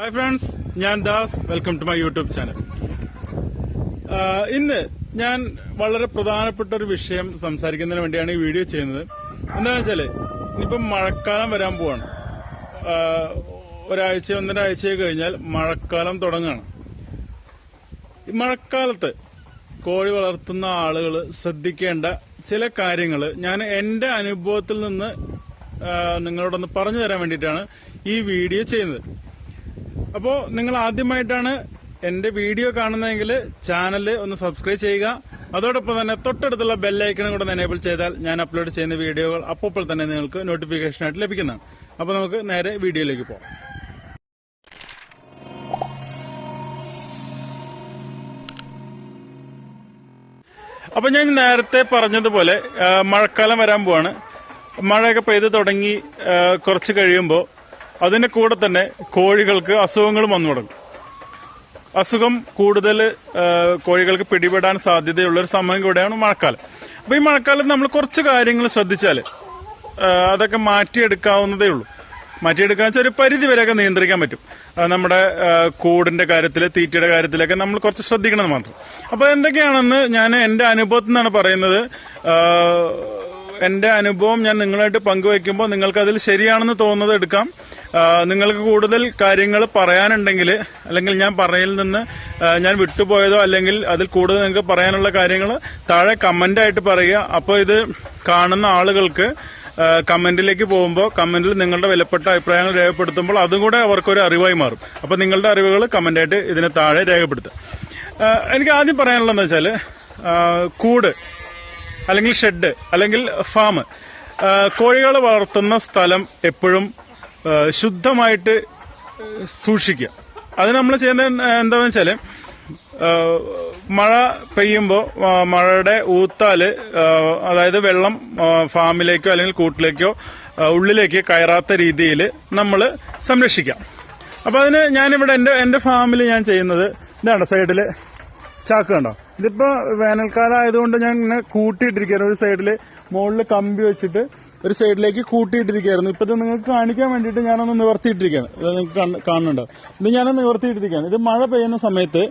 Hi friends ഞാൻ Das. Welcome to my YouTube channel ഇന്ന് ഞാൻ വളരെ പ്രധാനപ്പെട്ട ഒരു വിഷയം സംസാരിക്കുന്നതിന് വേണ്ടിയാണ് ഈ വീഡിയോ ചെയ്യുന്നത്. എന്താണെന്ന് വെച്ചാൽ ഇനിയിപ്പം മഴക്കാലം വരാൻ പോവാണ്. ഒരാഴ്ച ഒന്നര ആഴ്ച കഴിഞ്ഞാൽ മഴക്കാലം തുടങ്ങുകയാണ് ഈ മഴക്കാലത്ത് കോഴി വളർത്തുന്ന ആളുകൾ ശ്രദ്ധിക്കേണ്ട ചില കാര്യങ്ങൾ ഞാൻ എന്റെ അനുഭവത്തിൽ നിന്ന് നിങ്ങളോടൊന്ന് പറഞ്ഞു തരാൻ വേണ്ടിയിട്ടാണ് ഈ വീഡിയോ ചെയ്യുന്നത്. അപ്പോൾ നിങ്ങൾ ആദ്യമായിട്ടാണ് എന്റെ വീഡിയോ കാണുന്നതെങ്കിൽ ചാനൽ ഒന്ന് സബ്സ്ക്രൈബ് ചെയ്യുക. അതോടൊപ്പം തന്നെ തൊട്ടടുത്തുള്ള ബെല്ലൈക്കണും കൂടെ എനേബിൾ ചെയ്താൽ ഞാൻ അപ്ലോഡ് ചെയ്യുന്ന വീഡിയോകൾ അപ്പോൾ തന്നെ നിങ്ങൾക്ക് നോട്ടിഫിക്കേഷൻ ആയിട്ട് ലഭിക്കുന്നതാണ്. അപ്പോൾ നമുക്ക് നേരെ വീഡിയോയിലേക്ക് പോകാം. അപ്പൊ ഞാൻ നേരത്തെ പറഞ്ഞതുപോലെ മഴക്കാലം വരാൻ പോവാണ്. മഴയൊക്കെ പെയ്ത് തുടങ്ങി കുറച്ച് കഴിയുമ്പോൾ അതിന്റെ കൂടെ തന്നെ കോഴികൾക്ക് അസുഖങ്ങളും വന്നു തുടങ്ങും. അസുഖം കൂടുതൽ കോഴികൾക്ക് പിടിപെടാൻ സാധ്യതയുള്ള ഒരു സമയം കൂടെയാണ് മഴക്കാലം. അപ്പൊ ഈ മഴക്കാലത്ത് നമ്മൾ കുറച്ച് കാര്യങ്ങൾ ശ്രദ്ധിച്ചാൽ അതൊക്കെ മാറ്റിയെടുക്കാവുന്നതേ ഉള്ളൂ. മാറ്റിയെടുക്കാന്ന് വെച്ചാൽ ഒരു പരിധി വരെയൊക്കെ നിയന്ത്രിക്കാൻ പറ്റും. നമ്മുടെ കൂടിന്റെ കാര്യത്തിൽ തീറ്റയുടെ കാര്യത്തിലൊക്കെ നമ്മൾ കുറച്ച് ശ്രദ്ധിക്കണം മാത്രം. അപ്പൊ എന്തൊക്കെയാണെന്ന് ഞാൻ എന്റെ അനുഭവത്തിൽ നിന്നാണ് പറയുന്നത്. എന്റെ അനുഭവം ഞാൻ നിങ്ങളായിട്ട് പങ്കുവയ്ക്കുമ്പോൾ നിങ്ങൾക്ക് അതിൽ ശരിയാണെന്ന് തോന്നുന്നത് എടുക്കാം. നിങ്ങൾക്ക് കൂടുതൽ കാര്യങ്ങൾ പറയാനുണ്ടെങ്കിൽ അല്ലെങ്കിൽ ഞാൻ പറയിൽ നിന്ന് ഞാൻ വിട്ടുപോയതോ അല്ലെങ്കിൽ അതിൽ കൂടുതൽ നിങ്ങൾക്ക് പറയാനുള്ള കാര്യങ്ങൾ താഴെ കമന്റ് ആയിട്ട് പറയുക. അപ്പോൾ ഇത് കാണുന്ന ആളുകൾക്ക് കമന്റിലേക്ക് പോകുമ്പോൾ കമന്റിൽ നിങ്ങളുടെ വിലപ്പെട്ട അഭിപ്രായങ്ങൾ രേഖപ്പെടുത്തുമ്പോൾ അതും കൂടെ അവർക്കൊരു അറിവായി മാറും. അപ്പോൾ നിങ്ങളുടെ അറിവുകൾ കമന്റായിട്ട് ഇതിന് താഴെ രേഖപ്പെടുത്തുക. എനിക്ക് ആദ്യം പറയാനുള്ളതെന്ന് വെച്ചാൽ കൂട് അല്ലെങ്കിൽ ഷെഡ് അല്ലെങ്കിൽ ഫാം കോഴികൾ വളർത്തുന്ന സ്ഥലം എപ്പോഴും ശുദ്ധമായിട്ട് സൂക്ഷിക്കുക. അത് നമ്മൾ ചെയ്യുന്ന എന്താണെന്ന് വെച്ചാൽ മഴ പെയ്യുമ്പോൾ മഴയുടെ ഊത്താൽ അതായത് വെള്ളം ഫാമിലേക്കോ അല്ലെങ്കിൽ കൂട്ടിലേക്കോ ഉള്ളിലേക്ക് കയറാത്ത രീതിയിൽ നമ്മൾ സംരക്ഷിക്കാം അപ്പോൾ അതിന് ഞാനിവിടെ എന്റെ എന്റെ ഫാമിൽ ഞാൻ ചെയ്യുന്നത് ഇതാണ് സൈഡിൽ ചാക്ക് കണ്ടോ? ഇതിപ്പോൾ വേനൽക്കാലം ആയതുകൊണ്ട് ഞാൻ ഇങ്ങനെ കൂട്ടിയിട്ടിരിക്കുകയാണ്. ഒരു സൈഡിൽ മുകളിൽ കമ്പി വെച്ചിട്ട് ഒരു സൈഡിലേക്ക് കൂട്ടിയിട്ടിരിക്കുകയായിരുന്നു. ഇപ്പൊ ഇത് നിങ്ങൾക്ക് കാണിക്കാൻ വേണ്ടിയിട്ട് ഞാനൊന്ന് നിവർത്തിയിട്ടിരിക്കുകയാണ്. ഇത് നിങ്ങൾക്ക് കാണുന്നുണ്ട്. ഇത് ഞാനൊന്ന് നിവർത്തിയിട്ടിരിക്കുകയാണ്. ഇത് മഴ പെയ്യുന്ന സമയത്ത്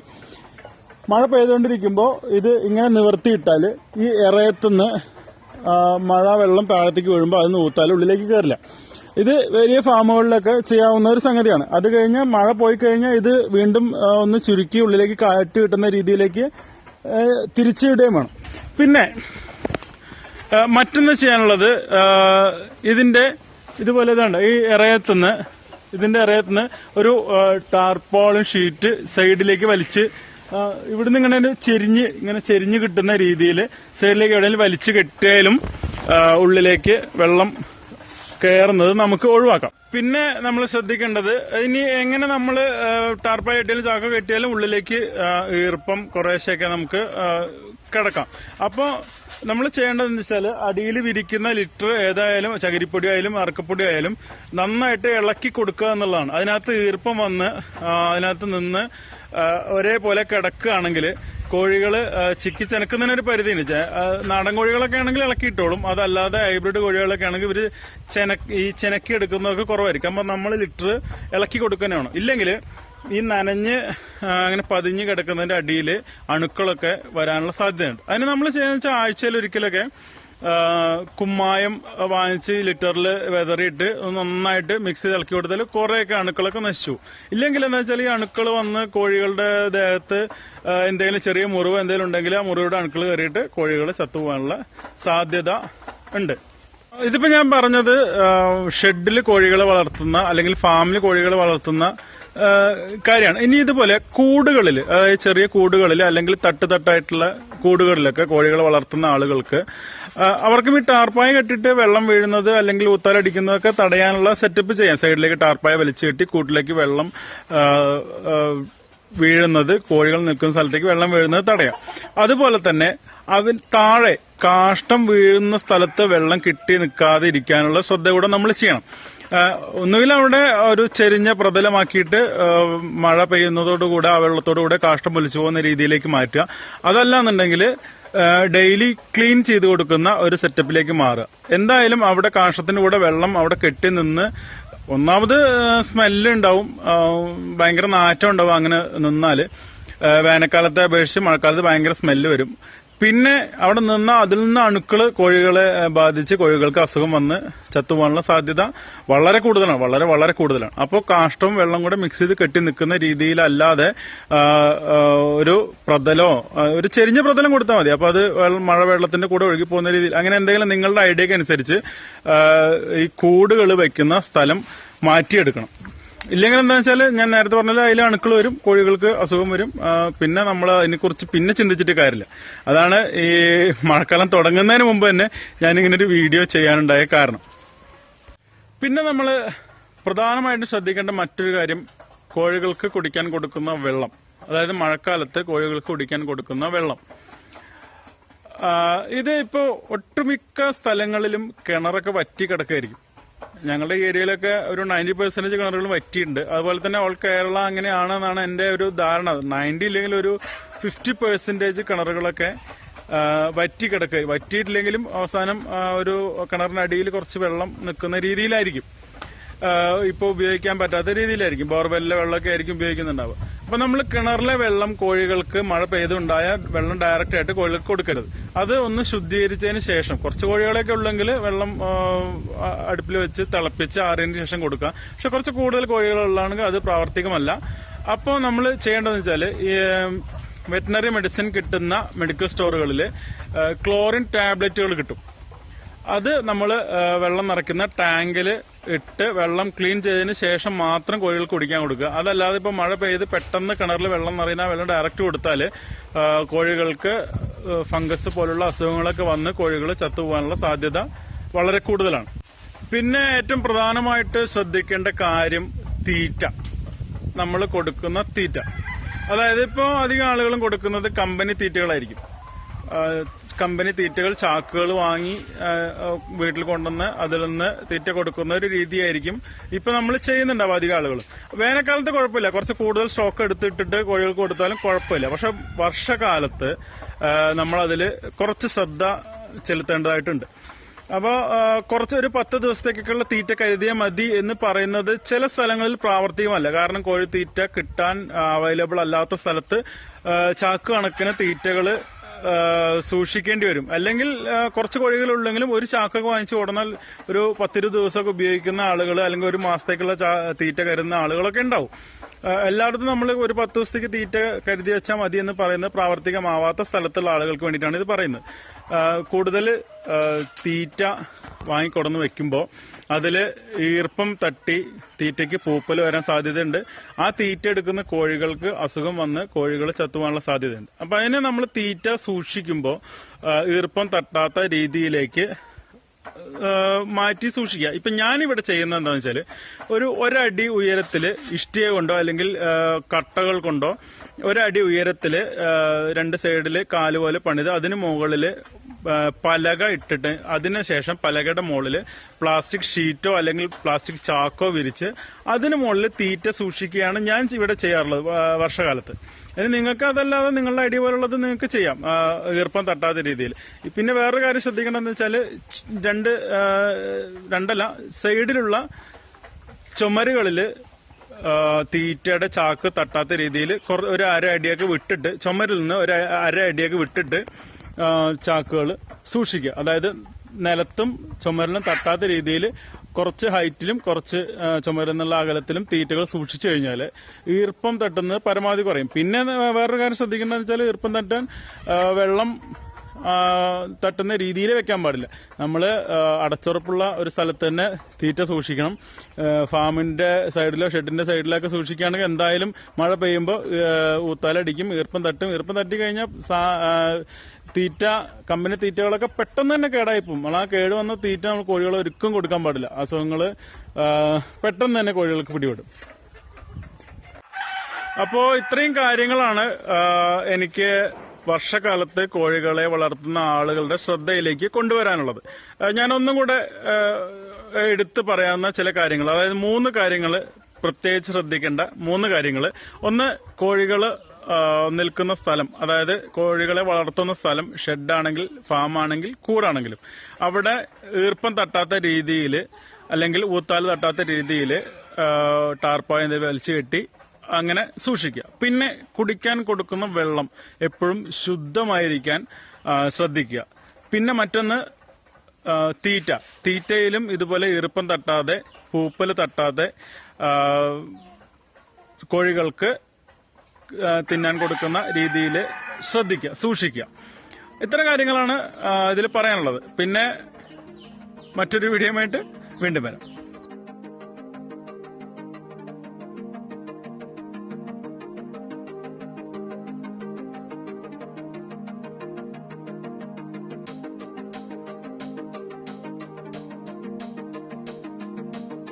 മഴ പെയ്തുകൊണ്ടിരിക്കുമ്പോൾ ഇത് ഇങ്ങനെ നിവർത്തിയിട്ടാൽ ഈ ഇറയത്തുനിന്ന് മഴ വെള്ളം താഴത്തേക്ക് വീഴുമ്പോൾ അത് നൂത്താൽ ഉള്ളിലേക്ക് കയറില്ല ഇത് വലിയ ഫാമുകളിലൊക്കെ ചെയ്യാവുന്ന ഒരു സംഗതിയാണ്. അത് കഴിഞ്ഞ് മഴ പോയി കഴിഞ്ഞാൽ ഇത് വീണ്ടും ഒന്ന് ചുരുക്കി ഉള്ളിലേക്ക് കാറ്റ് കിട്ടുന്ന രീതിയിലേക്ക് തിരിച്ചുവിടുകയും വേണം. പിന്നെ മറ്റൊന്ന് ചെയ്യാനുള്ളത് ഇതിന്റെ ഇതുപോലെ ഇതാണ് ഈ ഇറയത്തുനിന്ന് ഇതിന്റെ ഇറയത്തുനിന്ന് ഒരു ടാർപോളും ഷീറ്റ് സൈഡിലേക്ക് വലിച്ച് ഇവിടുന്ന് ഇങ്ങനെ ചെരിഞ്ഞ് ഇങ്ങനെ ചെരിഞ്ഞ് കിട്ടുന്ന രീതിയിൽ സൈഡിലേക്ക് എവിടെയെങ്കിലും വലിച്ചു കെട്ടിയാലും ഉള്ളിലേക്ക് വെള്ളം കയറുന്നത് നമുക്ക് ഒഴിവാക്കാം. പിന്നെ നമ്മൾ ശ്രദ്ധിക്കേണ്ടത് ഇനി എങ്ങനെ നമ്മൾ ടാർപ്പായി കെട്ടിയാലും ചാക്ക കെട്ടിയാലും ഉള്ളിലേക്ക് ഈർപ്പം കുറേശ്ശെയൊക്കെ നമുക്ക് കിടക്കാം. അപ്പോൾ നമ്മൾ ചെയ്യേണ്ടതെന്ന് വെച്ചാൽ അടിയിൽ വിരിക്കുന്ന ലിറ്റർ ഏതായാലും ചകിരിപ്പൊടി ആയാലും അറക്കപ്പൊടി ആയാലും നന്നായിട്ട് ഇളക്കി കൊടുക്കുക എന്നുള്ളതാണ്. അതിനകത്ത് ഈർപ്പം വന്ന് അതിനകത്ത് നിന്ന് ഒരേപോലെ കിടക്കുകയാണെങ്കിൽ കോഴികൾ ചിക്കി ചെനക്കുന്നതിനൊരു പരിധി ഉണ്ട് ആ, നാടൻ കോഴികളൊക്കെ ആണെങ്കിൽ ഇളക്കിയിട്ടോളും. അതല്ലാതെ ഹൈബ്രിഡ് കോഴികളൊക്കെ ആണെങ്കിൽ ഇവർ ചെന ഈ ചെനക്കി എടുക്കുന്നതൊക്കെ കുറവായിരിക്കും. അപ്പൊ നമ്മൾ ലിറ്റർ ഇളക്കി കൊടുക്കുന്നതാണ് ഇല്ലെങ്കിൽ ഈ നനഞ്ഞ് അങ്ങനെ പതിഞ്ഞ് കിടക്കുന്നതിന്റെ അടിയിൽ അണുക്കളൊക്കെ വരാനുള്ള സാധ്യതയുണ്ട്. അതിന് നമ്മൾ ചെയ്യുന്ന വെച്ചാൽ ആഴ്ചയിൽ ഒരിക്കലൊക്കെ കുമ്മായം വാങ്ങിച്ച് ലിറ്ററിൽ വെതറിയിട്ട് നന്നായിട്ട് മിക്സ് ചെയ്ത് ഇളക്കി കൊടുത്താൽ കുറേയൊക്കെ അണുക്കളൊക്കെ നശിച്ചു ഇല്ലെങ്കിൽ എന്താ വെച്ചാൽ ഈ അണുക്കൾ വന്ന് കോഴികളുടെ ദേഹത്ത് എന്തെങ്കിലും ചെറിയ മുറിവ് എന്തെങ്കിലും ഉണ്ടെങ്കിൽ ആ മുറിവിടെ അണുക്കൾ കയറിയിട്ട് കോഴികൾ ചത്തുപോകാനുള്ള സാധ്യത ഉണ്ട്. ഇതിപ്പോ ഞാൻ പറഞ്ഞത് ഷെഡിൽ കോഴികളെ വളർത്തുന്ന അല്ലെങ്കിൽ ഫാമിൽ കോഴികളെ വളർത്തുന്ന കാര്യമാണ്. ഇനി ഇതുപോലെ കൂടുകളിൽ ചെറിയ കൂടുകളിൽ അല്ലെങ്കിൽ തട്ട് തട്ടായിട്ടുള്ള കൂടുകളിലൊക്കെ കോഴികളെ വളർത്തുന്ന ആളുകൾക്ക് അവർക്കും ഈ ടാർപ്പായ കെട്ടിട്ട് വെള്ളം വീഴുന്നത് അല്ലെങ്കിൽ ഊത്താലടിക്കുന്നതൊക്കെ തടയാനുള്ള സെറ്റപ്പ് ചെയ്യാം. സൈഡിലേക്ക് ടാർപ്പായ വലിച്ചു കെട്ടി കൂട്ടിലേക്ക് വെള്ളം വീഴുന്നത് കോഴികൾ നിൽക്കുന്ന സ്ഥലത്തേക്ക് വെള്ളം വീഴുന്നത് തടയാം. അതുപോലെ തന്നെ അവൻ താഴെ കാഷ്ടം വീഴുന്ന സ്ഥലത്ത് വെള്ളം കിട്ടി നിൽക്കാതെ ഇരിക്കാനുള്ള ശ്രദ്ധ കൂടെ നമ്മൾ ചെയ്യണം. ഒന്നുകിൽ അവിടെ ഒരു ചെരിഞ്ഞ പ്രതലമാക്കിയിട്ട് മഴ പെയ്യുന്നതോടുകൂടെ ആ വെള്ളത്തോടുകൂടെ കാഷ്ടം പൊലിച്ചു പോകുന്ന രീതിയിലേക്ക് മാറ്റുക. അതല്ല എന്നുണ്ടെങ്കിൽ ഡെയിലി ക്ലീൻ ചെയ്ത് കൊടുക്കുന്ന ഒരു സെറ്റപ്പിലേക്ക് മാറുക. എന്തായാലും അവിടെ കാഷ്ടത്തിന്റെ കൂടെ വെള്ളം അവിടെ കെട്ടി നിന്ന് ഒന്നാമത് സ്മെല്ല് ഉണ്ടാവും. ഭയങ്കര നാറ്റം ഉണ്ടാവും അങ്ങനെ നിന്നാൽ വേനൽക്കാലത്തെ അപേക്ഷിച്ച് മഴക്കാലത്ത് ഭയങ്കര സ്മെല്ല് വരും. പിന്നെ അവിടെ നിന്ന് അതിൽ നിന്ന് അണുക്കൾ കോഴികളെ ബാധിച്ച് കോഴികൾക്ക് അസുഖം വന്ന് ചത്തുപോകാനുള്ള സാധ്യത വളരെ കൂടുതലാണ് വളരെ വളരെ കൂടുതലാണ്. അപ്പോൾ കാഷ്ടവും വെള്ളം കൂടെ മിക്സ് ചെയ്ത് കെട്ടി നിൽക്കുന്ന രീതിയിലല്ലാതെ ഒരു പ്രതലോ ഒരു ചെരിഞ്ഞ പ്രതലം കൊടുത്താൽ മതി. അപ്പോൾ അത് മഴ വെള്ളത്തിന്റെ കൂടെ ഒഴുകി പോകുന്ന രീതിയിൽ. അങ്ങനെ എന്തെങ്കിലും നിങ്ങളുടെ ഐഡിയക്ക് അനുസരിച്ച് ഈ കൂടുകൾ വെക്കുന്ന സ്ഥലം മാറ്റിയെടുക്കണം. ഇല്ലെങ്കിൽ എന്താ വെച്ചാൽ ഞാൻ നേരത്തെ പറഞ്ഞാൽ അതിൽ അണുക്കൾ വരും കോഴികൾക്ക് അസുഖം വരും. പിന്നെ നമ്മൾ അതിനെക്കുറിച്ച് പിന്നെ ചിന്തിച്ചിട്ട് കാര്യമില്ല. അതാണ് ഈ മഴക്കാലം തുടങ്ങുന്നതിന് മുമ്പ് തന്നെ ഞാനിങ്ങനെ ഒരു വീഡിയോ ചെയ്യാനുണ്ടായ കാരണം. പിന്നെ നമ്മൾ പ്രധാനമായിട്ടും ശ്രദ്ധിക്കേണ്ട മറ്റൊരു കാര്യം കോഴികൾക്ക് കുടിക്കാൻ കൊടുക്കുന്ന വെള്ളം. അതായത് മഴക്കാലത്ത് കോഴികൾക്ക് കുടിക്കാൻ കൊടുക്കുന്ന വെള്ളം. ഇത് ഇപ്പോൾ ഒട്ടുമിക്ക സ്ഥലങ്ങളിലും കിണറൊക്കെ വറ്റി കിടക്കായിരിക്കും ഞങ്ങളുടെ ഏരിയയിലൊക്കെ ഒരു നയന്റി പെർസെന്റേജ് കിണറുകൾ വറ്റിയിട്ടുണ്ട്. അതുപോലെ തന്നെ ഓൾ കേരള അങ്ങനെയാണെന്നാണ് എന്റെ ഒരു ധാരണ. നയന്റി ഇല്ലെങ്കിൽ ഒരു ഫിഫ്റ്റി പെർസെന്റേജ് കിണറുകളൊക്കെ വറ്റി കിടക്കുക വറ്റിയിട്ടില്ലെങ്കിലും അവസാനം ഒരു കിണറിനടിയിൽ കുറച്ച് വെള്ളം നിൽക്കുന്ന രീതിയിലായിരിക്കും. ഇപ്പോൾ ഉപയോഗിക്കാൻ പറ്റാത്ത രീതിയിലായിരിക്കും. ബോർവെല്ലിലെ വെള്ളമൊക്കെ ആയിരിക്കും ഉപയോഗിക്കുന്നുണ്ടാവുക. അപ്പൊ നമ്മൾ കിണറിലെ വെള്ളം കോഴികൾക്ക് മഴ പെയ്തുണ്ടായ വെള്ളം ഡയറക്റ്റ് ആയിട്ട് കോഴികൾക്ക് കൊടുക്കരുത്. അത് ഒന്ന് ശുദ്ധീകരിച്ചതിന് ശേഷം കുറച്ച് കോഴികളൊക്കെ ഉള്ളെങ്കിൽ വെള്ളം അടുപ്പിൽ വെച്ച് തിളപ്പിച്ച് ആറിയതിന് ശേഷം കൊടുക്കുക. പക്ഷെ കുറച്ച് കൂടുതൽ കോഴികളുള്ളതാണെങ്കിൽ അത് പ്രാവർത്തികമല്ല. അപ്പോൾ നമ്മൾ ചെയ്യേണ്ടതെന്ന് വെച്ചാൽ വെറ്റിനറി മെഡിസിൻ കിട്ടുന്ന മെഡിക്കൽ സ്റ്റോറുകളിൽ ക്ലോറിൻ ടാബ്ലറ്റുകൾ കിട്ടും. അത് നമ്മൾ വെള്ളം നിറയ്ക്കുന്ന ടാങ്കിൽ ഇട്ട് വെള്ളം ക്ലീൻ ചെയ്തതിന് ശേഷം മാത്രം കോഴികൾക്ക് കുടിക്കാൻ കൊടുക്കുക. അതല്ലാതെ ഇപ്പോൾ മഴ പെയ്ത് പെട്ടെന്ന് കിണറിൽ വെള്ളം നിറയുന്ന വെള്ളം ഡയറക്റ്റ് കൊടുത്താൽ കോഴികൾക്ക് ഫംഗസ് പോലുള്ള അസുഖങ്ങളൊക്കെ വന്ന് കോഴികൾ ചത്തുപോകാനുള്ള സാധ്യത വളരെ കൂടുതലാണ്. പിന്നെ ഏറ്റവും പ്രധാനമായിട്ട് ശ്രദ്ധിക്കേണ്ട കാര്യം തീറ്റ. നമ്മൾ കൊടുക്കുന്ന തീറ്റ. അതായത് ഇപ്പോൾ അധികം ആളുകളും കൊടുക്കുന്നത് കമ്പനി തീറ്റകളായിരിക്കും. കമ്പനി തീറ്റകൾ ചാക്കുകൾ വാങ്ങി വീട്ടിൽ കൊണ്ടുവന്ന് അതിൽ നിന്ന് തീറ്റ കൊടുക്കുന്ന ഒരു രീതിയായിരിക്കും. ഇപ്പൊ നമ്മൾ ചെയ്യുന്നുണ്ടാവും അധികം ആളുകൾ വേനൽക്കാലത്ത് കുഴപ്പമില്ല. കുറച്ച് കൂടുതൽ സ്റ്റോക്ക് എടുത്തിട്ടിട്ട് കോഴികൾക്ക് കൊടുത്താലും കുഴപ്പമില്ല. പക്ഷെ വർഷകാലത്ത് നമ്മൾ അതിൽ കുറച്ച് ശ്രദ്ധ ചെലുത്തേണ്ടതായിട്ടുണ്ട്. അപ്പോൾ കുറച്ച് ഒരു പത്ത് ദിവസത്തേക്കുള്ള തീറ്റ കരുതിയാൽ മതി എന്ന് പറയുന്നത് ചില സ്ഥലങ്ങളിൽ പ്രാവർത്തികമല്ല. കാരണം കോഴി തീറ്റ കിട്ടാൻ അവൈലബിൾ അല്ലാത്ത സ്ഥലത്ത് ചാക്ക് കണക്കിന് തീറ്റകൾ സൂക്ഷിക്കേണ്ടി വരും. അല്ലെങ്കിൽ കുറച്ച് കോഴികളുള്ളെങ്കിലും ഒരു ചാക്കൊക്കെ വാങ്ങിച്ചു കൊടുന്നാൽ ഒരു പത്തിരുപത് ദിവസമൊക്കെ ഉപയോഗിക്കുന്ന ആളുകൾ അല്ലെങ്കിൽ ഒരു മാസത്തേക്കുള്ള തീറ്റ കരുതുന്ന ആളുകളൊക്കെ ഉണ്ടാവും. എല്ലായിടത്തും നമ്മൾ ഒരു പത്ത് ദിവസത്തേക്ക് തീറ്റ കരുതി വെച്ചാൽ മതി എന്ന് പറയുന്നത് പ്രാവർത്തികമാവാത്ത സ്ഥലത്തുള്ള ആളുകൾക്ക് വേണ്ടിയിട്ടാണ് ഇത് പറയുന്നത്. കൂടുതൽ തീറ്റ വാങ്ങിക്കൊടന്ന് വെക്കുമ്പോൾ അതിൽ ഈർപ്പം തട്ടി തീറ്റയ്ക്ക് പൂപ്പൽ വരാൻ സാധ്യതയുണ്ട്. ആ തീറ്റ എടുക്കുന്ന കോഴികൾക്ക് അസുഖം വന്ന് കോഴികൾ ചത്തുവാനുള്ള സാധ്യതയുണ്ട്. അപ്പൊ അതിനെ നമ്മൾ തീറ്റ സൂക്ഷിക്കുമ്പോൾ ഈർപ്പം തട്ടാത്ത രീതിയിലേക്ക് മാറ്റി സൂക്ഷിക്കുക. ഇപ്പൊ ഞാനിവിടെ ചെയ്യുന്ന എന്താണെന്ന് വെച്ചാൽ ഒരു ഒരടി ഉയരത്തിൽ ഇഷ്ടിക കൊണ്ടോ അല്ലെങ്കിൽ കട്ടകൾ കൊണ്ടോ ഒരടി ഉയരത്തിൽ ആ, രണ്ട് സൈഡിൽ കാൽ പോലെ പണിത് അതിന് മുകളിൽ ആ, പലക ഇട്ടിട്ട് അതിനുശേഷം പലകയുടെ മുകളിൽ പ്ലാസ്റ്റിക് ഷീറ്റോ അല്ലെങ്കിൽ പ്ലാസ്റ്റിക് ചാക്കോ വിരിച്ച് അതിന് മുകളിൽ തീറ്റ സൂക്ഷിക്കുകയാണ് ഞാൻ ഇവിടെ ചെയ്യാറുള്ളത് വർഷകാലത്ത്. ഇനി നിങ്ങൾക്ക് അതല്ലാതെ നിങ്ങളുടെ ഐഡിയ പോലുള്ളത് നിങ്ങൾക്ക് ചെയ്യാം ഈർപ്പം തട്ടാത്ത രീതിയിൽ. പിന്നെ വേറൊരു കാര്യം ശ്രദ്ധിക്കേണ്ടതെന്ന് വെച്ചാൽ രണ്ട് രണ്ടല്ല സൈഡിലുള്ള ചുമരുകളിൽ തീറ്റയുടെ ചാക്ക് തട്ടാത്ത രീതിയിൽ ഒരു അര അടിയൊക്കെ വിട്ടിട്ട് ചുമരിൽ നിന്ന് ഒരു അര അടിയൊക്കെ വിട്ടിട്ട് ചാക്കുകൾ സൂക്ഷിക്കുക. അതായത് നിലത്തും ചുമരിലും തട്ടാത്ത രീതിയിൽ കുറച്ച് ഹൈറ്റിലും കുറച്ച് ചുമരുന്നുള്ള അകലത്തിലും തീറ്റകൾ സൂക്ഷിച്ചു കഴിഞ്ഞാൽ ഈർപ്പം തട്ടുന്നത് പരമാവധി കുറയും. പിന്നെ വേറൊരു കാര്യം ശ്രദ്ധിക്കേണ്ടതെന്ന് വെച്ചാൽ ഈർപ്പം തട്ടാൻ വെള്ളം തട്ടുന്ന രീതിയിൽ വെക്കാൻ പാടില്ല. നമ്മൾ അടച്ചുറപ്പുള്ള ഒരു സ്ഥലത്ത് തന്നെ തീറ്റ സൂക്ഷിക്കണം. ഫാമിന്റെ സൈഡിലോ ഷെഡിന്റെ സൈഡിലോ ഒക്കെ സൂക്ഷിക്കുകയാണെങ്കിൽ എന്തായാലും മഴ പെയ്യുമ്പോൾ ഊത്താലടിക്കും ഈർപ്പം തട്ടും. ഈർപ്പം തട്ടി കഴിഞ്ഞാൽ തീറ്റ കമ്പനി തീറ്റകളൊക്കെ പെട്ടെന്ന് തന്നെ കേടായി പോകും. നമ്മൾ ആ കേട് വന്ന തീറ്റ നമ്മൾ കോഴികളെ ഒരിക്കലും കൊടുക്കാൻ പാടില്ല. അസുഖങ്ങൾ പെട്ടെന്ന് തന്നെ കോഴികൾക്ക് പിടിപെടും. അപ്പോ ഇത്രയും കാര്യങ്ങളാണ് എനിക്ക് വർഷകാലത്ത് കോഴികളെ വളർത്തുന്ന ആളുകളുടെ ശ്രദ്ധയിലേക്ക് കൊണ്ടുവരാനുള്ളത്. ഞാൻ ഒന്നും കൂടെ എടുത്തു പറയാവുന്ന ചില കാര്യങ്ങൾ അതായത് മൂന്ന് കാര്യങ്ങൾ പ്രത്യേകിച്ച് ശ്രദ്ധിക്കേണ്ട മൂന്ന് കാര്യങ്ങൾ ഒന്ന് കോഴികൾ ആ, നിൽക്കുന്ന സ്ഥലം. അതായത് കോഴികളെ വളർത്തുന്ന സ്ഥലം ഷെഡാണെങ്കിൽ ഫാം ആണെങ്കിൽ കൂടാണെങ്കിലും. അവിടെ ഈർപ്പം തട്ടാത്ത രീതിയിൽ അല്ലെങ്കിൽ ഊത്താൽ തട്ടാത്ത രീതിയിൽ ടാർപ്പായ വലിച്ചു കെട്ടി അങ്ങനെ സൂക്ഷിക്കുക. പിന്നെ കുടിക്കാൻ കൊടുക്കുന്ന വെള്ളം എപ്പോഴും ശുദ്ധമായിരിക്കാൻ ശ്രദ്ധിക്കുക. പിന്നെ മറ്റൊന്ന് തീറ്റ. തീറ്റയിലും ഇതുപോലെ ഈർപ്പം തട്ടാതെ പൂപ്പൽ തട്ടാതെ കോഴികൾക്ക് തിന്നാൻ കൊടുക്കുന്ന രീതിയിൽ ശ്രദ്ധിക്കുക സൂക്ഷിക്കുക. ഇത്തരം കാര്യങ്ങളാണ് ഇതിൽ പറയാനുള്ളത്. പിന്നെ മറ്റൊരു വീഡിയോയുമായിട്ട് വീണ്ടും വരാം.